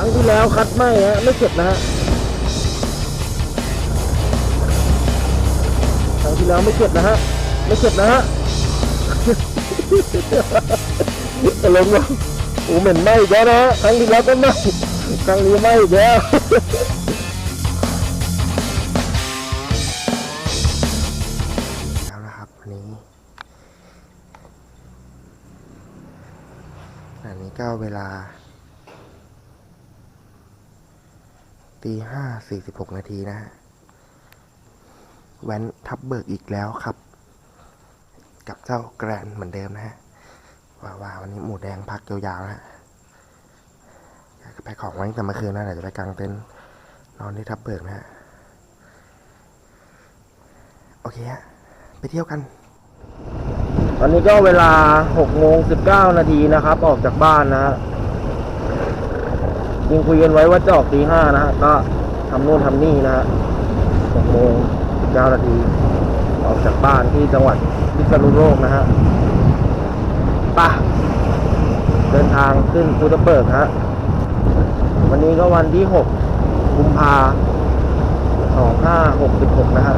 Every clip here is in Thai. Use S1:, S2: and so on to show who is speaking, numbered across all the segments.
S1: รั้งที่แล้วคัดไม่ฮะไม่เจ็บนะฮะครั้งที่แล้วไม่เจ็บนะฮะไม่เจ็บนะฮะตลงลงโอ้เหม็นไหม้อีกแล้วนะฮะครั้งที่แล้วก็ไหม้ครั้งนี้ไหม้อีกแล้ว
S2: แล้วนะครับวันนี้อันนี้ก็เวลา ตีห้าสี่สิบหกนาทีนะฮะแว้นทับเบิกอีกแล้วครับ กับเจ้าแกรนเหมือนเดิมนะฮะว่าววันนี้หมูแดงพักยาวๆนะฮะจะไปของไว้ตั้งแต่เมื่อคืนนะเดี๋ยวจะไปกางเต็นท์นอนที่ทับเบิกนะฮะโอเคฮะไปเที่ยวกัน
S1: ตอนนี้ก็เวลา6โมง19นาทีนะครับ ออกจากบ้านนะฮะ ยิงคุยกันไว้ว่าจะออกตีห้านะฮะก็ทำนู่นทำนี่นะฮะ6โมง9นาที ออกจากบ้านที่จังหวัดพิษณุโลกนะฮะไปะเดินทางขึ้นภูตะเบิกฮะวันนี้ก็วันที่6กุมภา2566นะฮะ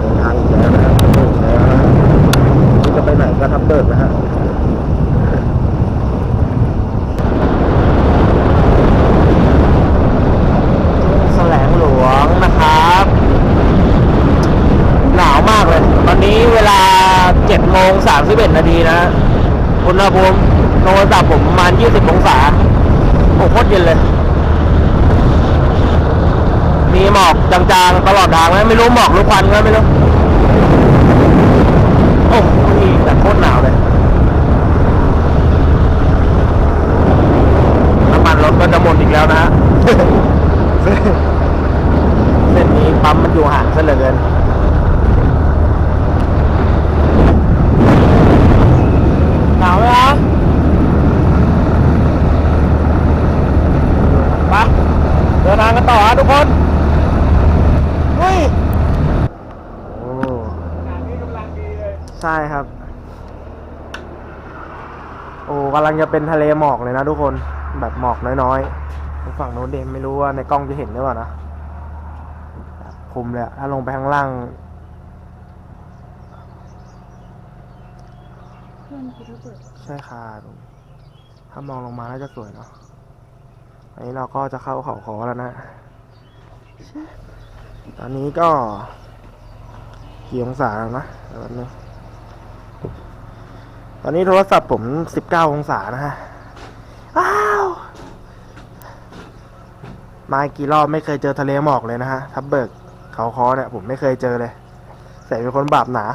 S1: เดินทางอีกแล้วนะครับอีกแล้วนะฮะจะไปไหนก็ทับเบิกนะฮะ แสลงหลวงนะครับ หนาวมากเลย ตอนนี้เวลา7โมง 31 นาทีนะอุณหภูมิโทรศัพท์ผมประมาณ 20 องศาโอ้โคตรเย็นเลย มีหมอกจางๆ ตลอดทางไหมไม่รู้หมอกหรือควันก็ไม่รู้ โอ้โหแต่โคตรหนาวเลยน้ำมันรถก็จะหมดอีกแล้วนะฮะ เส้นนี้ปั๊มมันอยู่ห่างซะเหลือเกิน หนาวไหมครับไปเดินทางกัน ต่อฮะทุกคนเฮ้ยโอ้ใช่ครับ โอ้กำลังจะเป็นทะเลหมอกเลยนะทุกคนแบบหมอกน้อยๆฝั่งโน้นเดมไม่รู้ว่าในกล้องจะเห็นหรือเปล่านะแบบคุมเลยอะถ้าลงไปข้างล่างใช่ค่ะตรงนี้ถ้ามองลงมาน่าจะสวยเนาะ อันนี้เราก็จะเข้าเขาขอแล้วนะ ตอนนี้ก็กี่องศาแล้วนะแป๊บนึงตอนนี้โทรศัพท์ผมสิบเก้าองศานะฮะว้าว มากี่รอบไม่เคยเจอทะเลหมอกเลยนะฮะ ทับเบิกเขาคอเนี่ยผมไม่เคยเจอเลย ใส่เป็นคนบาปหนา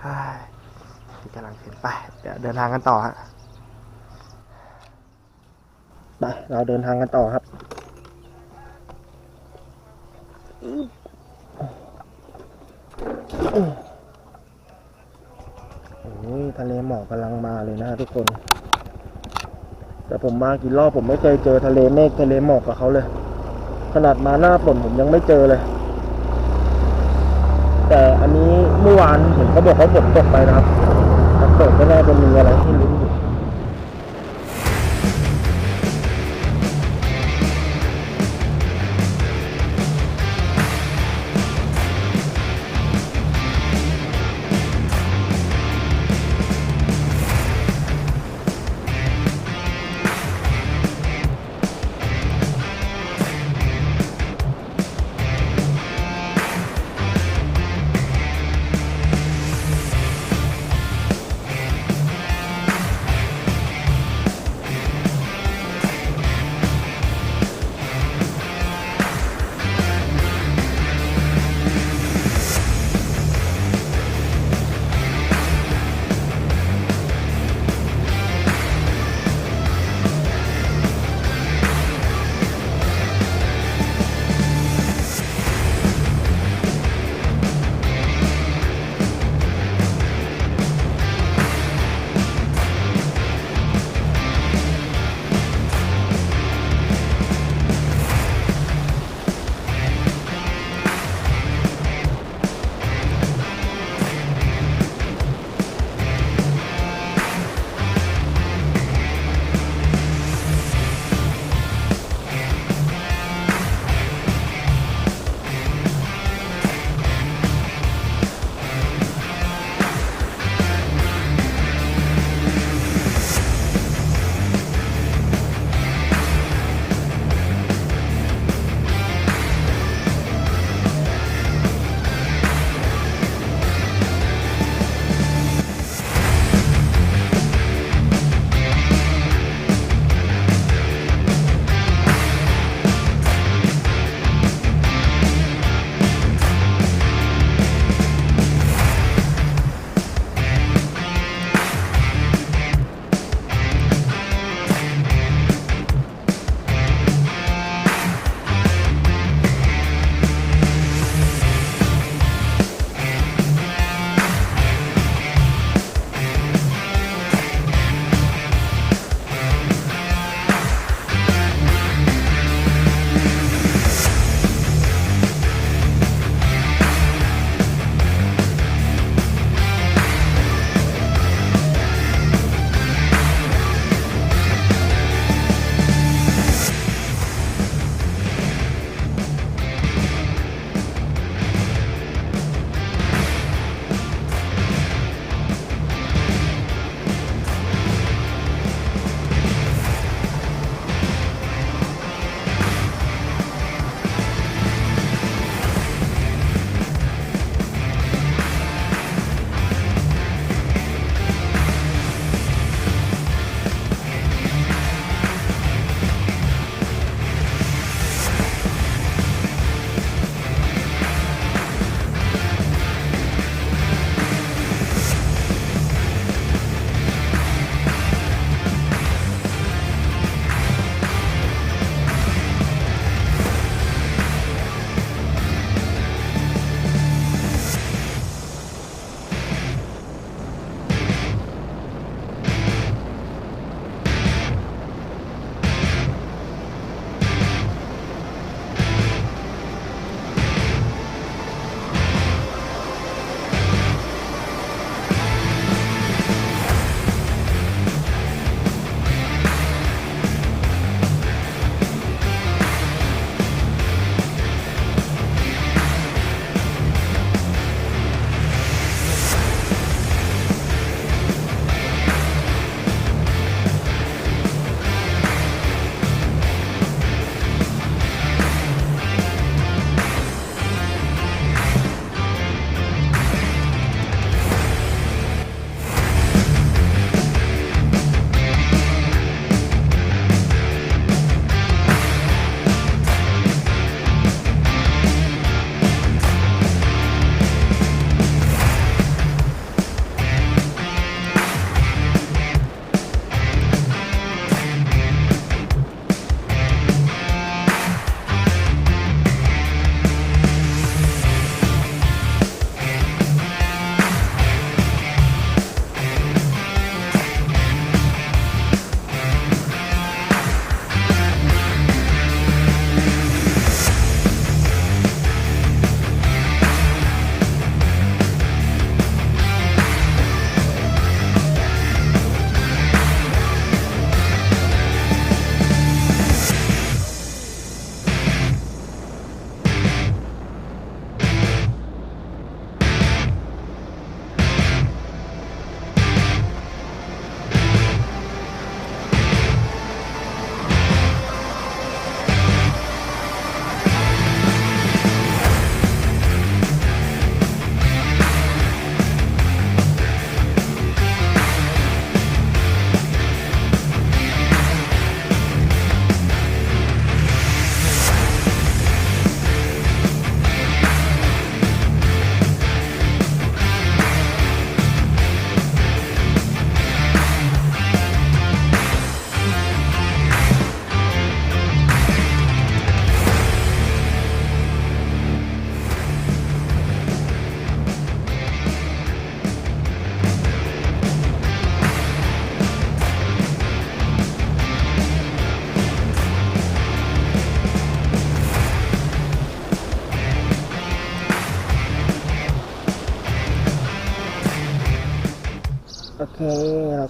S1: เฮ้ยที่ กำลังเห็นไป เดี๋ยวเดินทางกันต่อฮะไปเราเดินทางกันต่อครับโอ้ยทะเลหมอกกำลังมาเลยนะฮะทุกคน แต่ผมมากี่รอบผมไม่เคยเจอทะเลเมฆทะเลหมอกกับเขาเลย ขนาดมาหน้าฝนผมยังไม่เจอเลย แต่อันนี้เมื่อวานเห็นเขาบอกเขาฝนตกไปนะครับ เปิดกก็น่าจะมีอะไรให้ลุ้น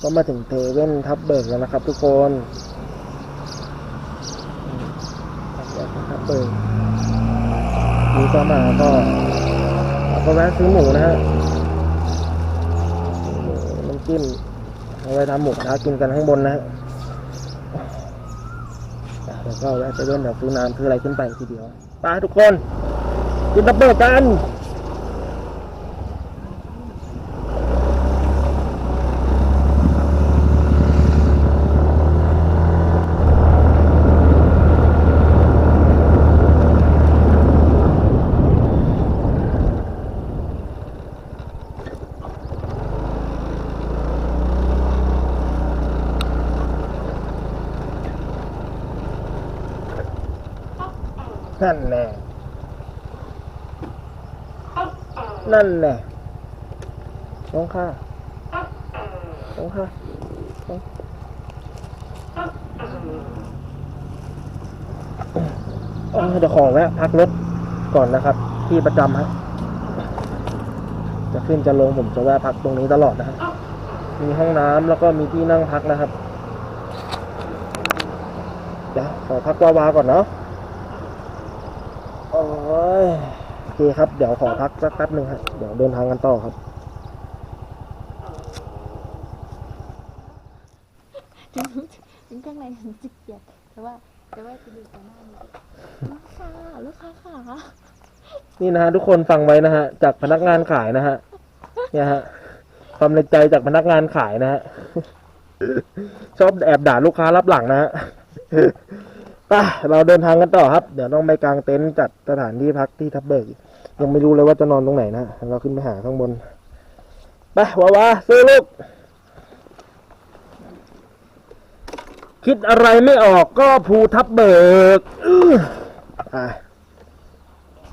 S1: ก็มาถึงเทเว่นทับเบิกแล้วนะครับ ทุกคนทับเบิกนี่ก็มาก็เราก็แวะซื้อหมูนะฮะหมูน้ำจิ้มเอาไว้ทำหมูกระทะกินกันข้างบนนะฮะแล้วก็แวะเซเว่นเดี๋ยวซื้อน้ำซื้ออะไรขึ้นไปทีเดียวไปทุกคนกินทับเบิกกัน นั่นแน่นั่นแน่น้องค่ะน้องค่ะน้องเออเดี๋ยวขอแวะพักรถก่อนนะครับ ที่ประจำฮะจะขึ้นจะลงผมจะแวะพักตรงนี้ตลอดนะครับมีห้องน้ำแล้วก็มีที่นั่งพักนะครับเดี๋ยวขอพักวาวาก่อนเนาะ โอ้ยโอ เคครับ เดี๋ยวขอพักสักแป๊บหนึ่งฮะเดี๋ยวเดินทางกันต่อครับ
S3: ถึงข้างในถึงจิกเกียดแต่ว่าแต่ว่าจะดูต่อหน้านี้ลูกค้าลูกค้าขา
S1: นี่นะฮะทุกคนฟังไว้นะฮะ จากพนักงานขายนะฮะเนี่ยฮะความในใจจากพนักงานขายนะฮะชอบแอบด่าลูกค้ารับหลังนะฮะไปเราเดินทางกันต่อครับ เดี๋ยวต้องไปกางเต็นท์จัดสถานที่พักที่ทับเบิก ยังไม่รู้เลยว่าจะนอนตรงไหนนะ เราขึ้นไปหาข้างบน ไปว้าวาซื้อลูก คิดอะไรไม่ออกก็ภูทับเบิกอะ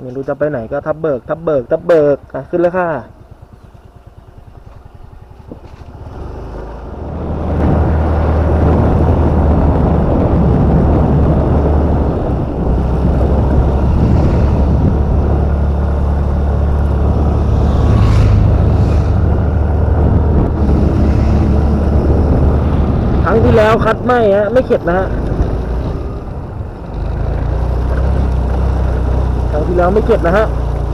S1: ไม่รู้จะไปไหนก็ทับเบิก ทับเบิก ทับเบิกอะขึ้นแล้วค่ะ แล้วคัดไม่ฮะไม่เข็ดนะฮะครั้งที่แล้วไม่เข็ดนะฮะ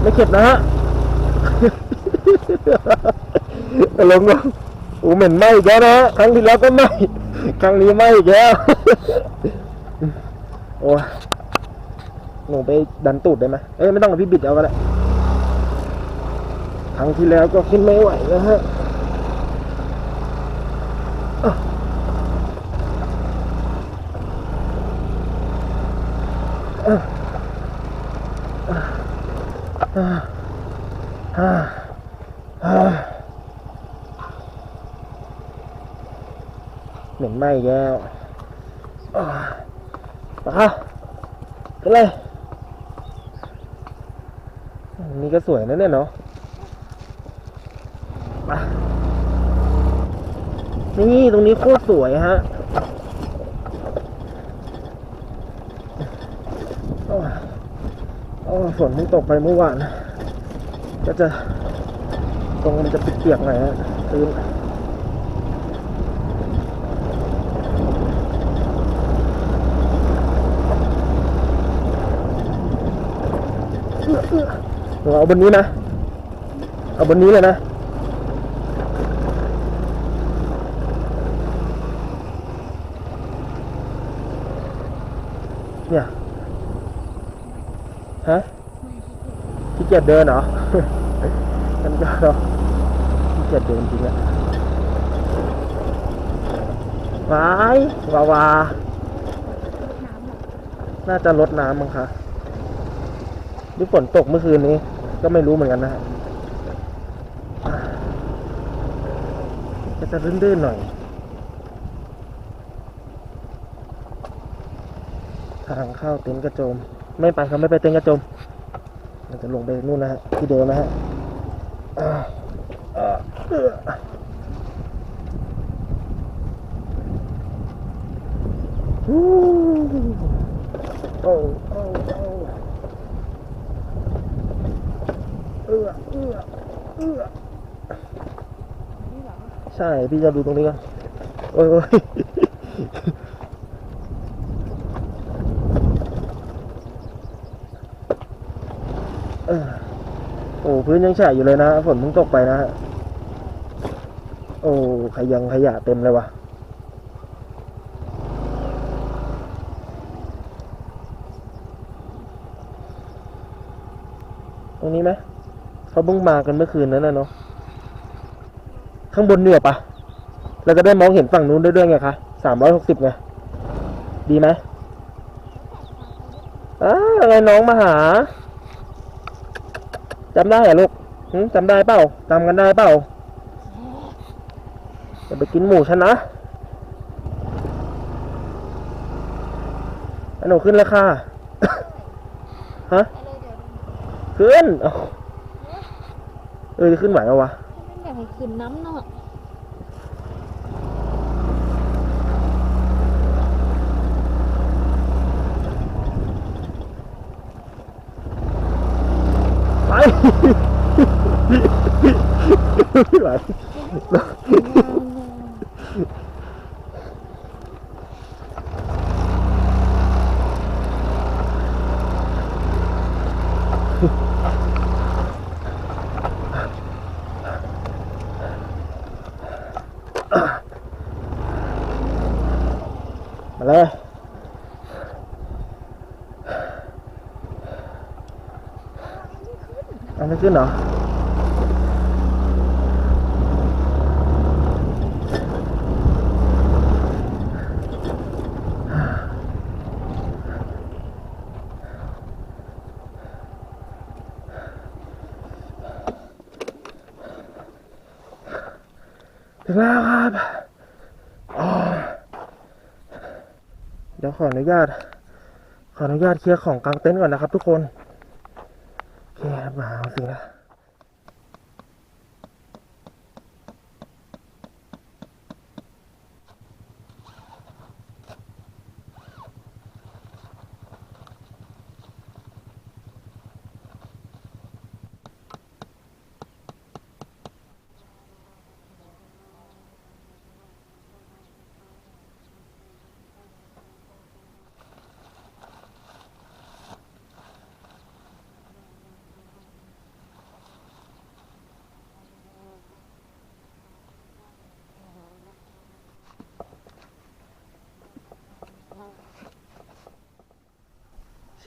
S1: ไม่เข็ดนะฮะลงลงโอ้เหม็นไหมอีกนะฮะครั้งที่แล้วก็ไหมครั้งนี้ไหมอีกโอ้ยหนูไปดันตูดได้ไหมเอ้ยไม่ต้องกับพี่บิดเอาก็ได้ครั้งที่แล้วก็ขึ้นไม่ไหวนะฮะ อ่าอ่า เหม็นไหมอีกแล้วมากันเลยนี่ก็สวยนะเนี่ยเนาะนี่ตรงนี้โคตรสวยฮะโอ้ยโอ้ย ฝนเพิ่งตกไปเมื่อวาน ก็จะตรงมันจะเปียกๆหน่อยฮะตื้นเราเอาบนนี้นะ เอาบนนี้เลยนะเนี่ย ฮะ ขี้เกียจเดินเหรอมันก็ขี้เกียจเดินจริงอะวายวาวา
S3: น่า
S1: จะลดน้ำมั้งคะหรือฝนตกเมื่อคืนนี้ ก็ไม่รู้เหมือนกันนะฮะก็จะรื่นๆหน่อยทางเข้าเต็นท์กระโจม ไม่ไปครับไม่ไปเต็นท์กระโจม เราจะลงไปนู่นนะฮะที่เดิมนะฮะโอ้โอ้โอ้เอื้อเอื้อเอื้อใช่ พี่จะดูตรงนี้ก่อนโอ้ยโอ้ยเออโอ้ พื้นยังแฉะอยู่เลยนะฝนเพิ่งตกไปนะฮะโอ้ขยังขยะเต็มเลยวะตรงนี้ไหมเขาเพิ่งมากันเมื่อคืนนั้นนะเนาะข้างบนเหนือปะแล้วก็ได้มองเห็นฝั่งนู้นได้ด้วยไงคะสามร้อยหกสิบไงดีไหมอ้าอะไรน้องมาหา จำได้เหรอลูกหึจำได้เปล่าจำกันได้เปล่าจะไปกินหมูฉันนะอันหนูขึ้นแล้วค่ะฮะ
S3: ไปเลยเดี๋ยว
S1: ขึ้นเอ้าเออจะขึ้นไหวแล้ววะ
S3: ไม่อยากให้คืนน้ำเนาะ
S1: ไป ไม่ไหว มาเลยเอาไม่ ขึ้นเหรอถึงแล้วครับอ๋อเดี๋ยวขออนุญาต ขออนุญาตเคลียร์ของกลางเต็นท์ก่อนนะครับทุกคน โอเค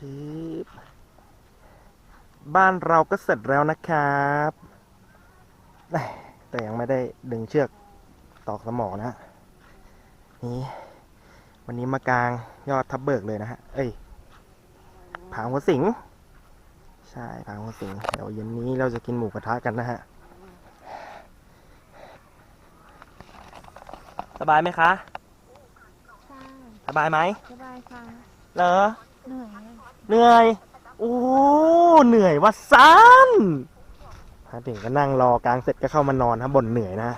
S1: ชิปบ้านเราก็เสร็จแล้วนะครับแหม่แต่ยังไม่ได้ดึงเชือกตอกสมอนะฮะนี่วันนี้มากลางยอดทับเบิกเลยนะฮะ เอ้ยผาหัวสิง ใช่ผาหัวสิง เดี๋ยวเย็นนี้เราจะกินหมูกระทะกันนะฮะ สบายไหมคะ
S3: ค่ะ
S1: สบายไหม
S3: สบายค่ะ
S1: เหรอ
S3: เหนื่อย
S1: เหนื่อย โอ้ เหนื่อยว่าซันมาถึงก็นั่งรอกลางเสร็จก็เข้ามานอนครับบ่นเหนื่อยนะ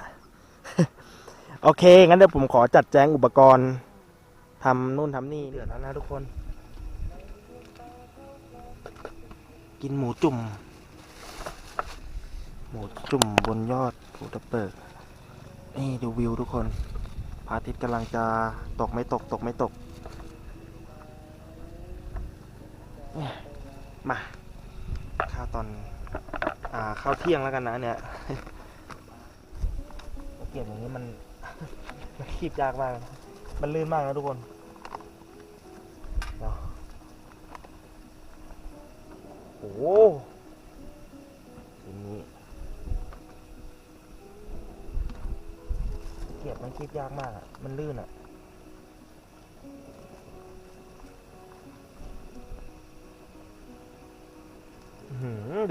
S1: โอเค งั้นเดี๋ยวผมขอจัดแจงอุปกรณ์ทำนู่นทำนี่เดือดแล้วนะทุกคน กินหมูจุ่ม หมูจุ่มบนยอดภูตะเปิกนี่ดูวิวทุกคนพระอาทิตย์กำลังจะตกไม่ตกตกไม่ตก มาข้าวตอน อ่าข้าวเที่ยงแล้วกันนะเนี่ยเก็บอย่างนี้มันมันคีบยากมาก มันลื่นมากนะทุกคนโอ้โหทีนี้เก็บมันคีบยากมากอะมันลื่นอะ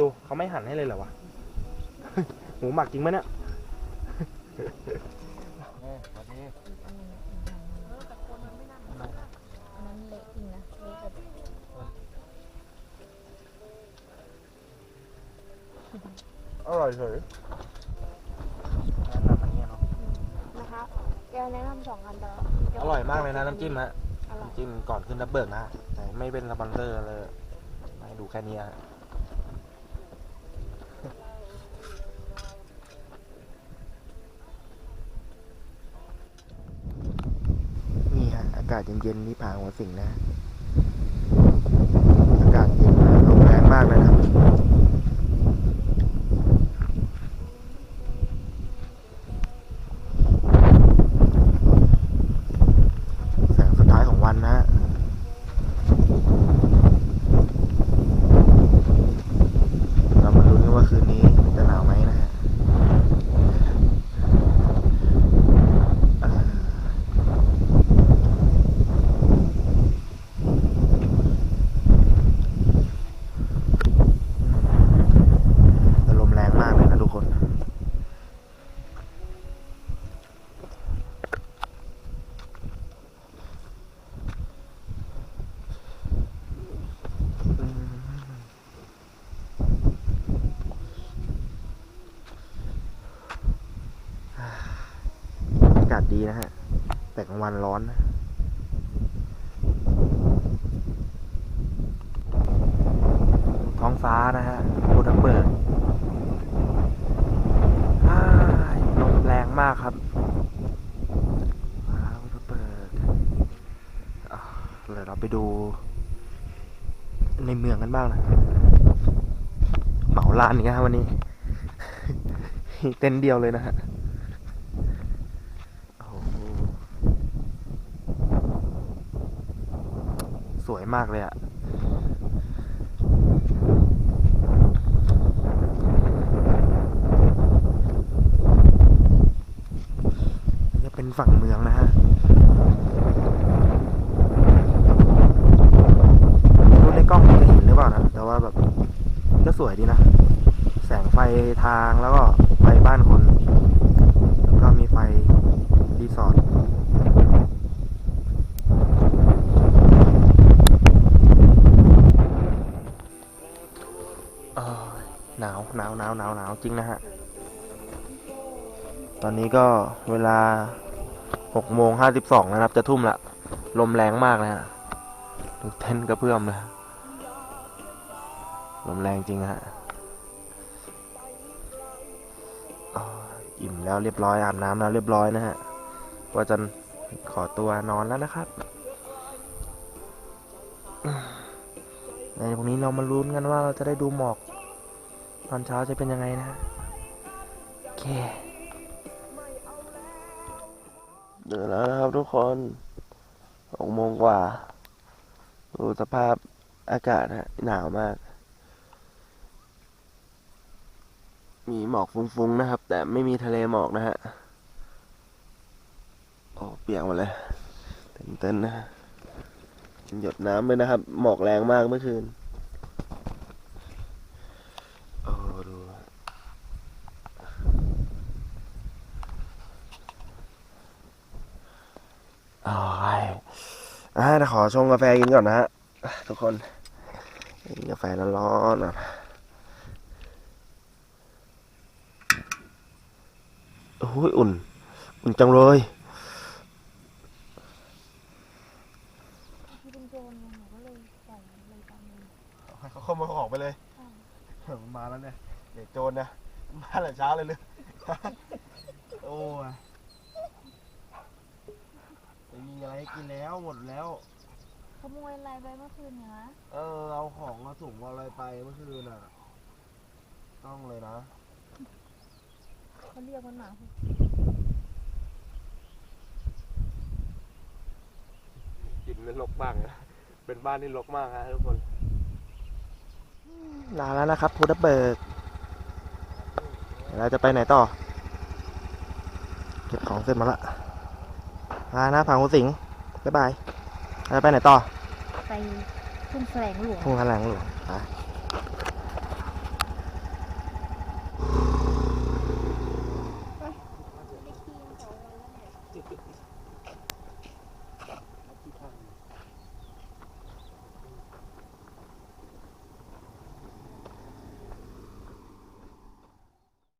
S1: ดูเขาไม่หั่นให้เลยเหรอวะ หมูหมักจริงไหมเนี่ย
S3: อันนั้นเละจริงนะเละแบบ
S1: อร่อยเฉยแนะนำอันนี้เนาะ
S3: นะคะแกแนะนำสองอันแต่ว่า
S1: อร่อยมากเลยนะน้ำจิ้มฮะ
S3: อร่อย
S1: น้ำจิ้มก่อนขึ้นรับเบิกนะแต่ไม่เป็นสปอนเซอร์เลยมาให้ดูแค่นี้ฮะากาศเย็นๆนี่ผาหัวสิงนะ อากาศเย็นลมแรงมากเลยนะครับ แสงสุดท้ายของวันนะฮะเรามาลุ้นกันว่าคืนนี้จะหนาวไหมนะฮะเอ่อแต่ลมแรงมากเลยนะทุกคน อากาศดี นะฮะ แต่กลางวันร้อนนะท้องฟ้านะฮะภูทับเบิกลมแรงมากครับฟ้าภูทับเบิกเดี๋ยวเราไปดู ในเมืองกันบ้างนะ เหมาลานนี้ฮะวันนี้ เต้นเดียวเลยนะฮะ โอ้โหสวย มากเลยอะนี่จะเป็นฝั่งเมืองนะฮะรู้ในกล้องมันจะเห็นหรือเปล่านะ แต่ว่าแบบก็สวยดีนะ แสงไฟทางแล้วก็ จริงนะฮะ ตอนนี้ก็เวลาหกโมงห้าสิบสองนะครับ จะทุ่มละ ลมแรงมากนะฮะดูเต้นกระเพื่อมเลยลมแรงจริงฮะอิ่มแล้วเรียบร้อยอาบน้ำแล้วเรียบร้อยนะฮะว่าจะขอตัวนอนแล้วนะครับในพรุ่งนี้เรามาลุ้นกันว่าเราจะได้ดูหมอก ตอนเช้าจะเป็นยังไงนะโอเคเดินแล้วนะครับทุกคนหกโมงกว่า ดูสภาพอากาศฮะหนาวมาก มีหมอกฟุ้งๆนะครับ แต่ไม่มีทะเลหมอกนะฮะ โอ้เปียกหมดเลยเต้นๆนะฮะหยดน้ำเลยนะครับ หมอกแรงมากเมื่อคืน โอ้ดูโอ้ย อ่าขอชงกาแฟกินก่อนนะฮะทุกคนกินกาแฟร้อนๆนะโอ้ยอุ่น อุ่นจังเลย
S3: ที่เป็นโจรไงหนูก็เลยปล่อยเลยตามนี้
S2: ให้เขาเข้ามาออกไปเลยมาแล้วเนี่ย เด็กโจรนะ มาแต่เช้าเลยเลย โอ้ยไม่มีอะไรให้กินแล้วหมดแล้ว
S3: ขโมยอะไรไปเมื่อคืนเนี่ยนะ
S2: เออ เอาของมาถุงเอาอะไรไปเมื่อคืนอะ ต้องเลยนะ
S3: เขาเรียกมันหมา
S2: กลิ่นมันรกมากนะเป็นบ้านที่รกมากฮะทุกคน
S1: ลาแล้วนะครับพูดเบิกเดี๋ยวเราจะไปไหนต่อ เก็บของเสร็จหมาละลานะพังหัวสิงบ๊ายบายเราจะไปไหนต่อ
S3: ไปทุ่งแสลงหลวง
S1: ทุ่งกระแหลงหลวงไป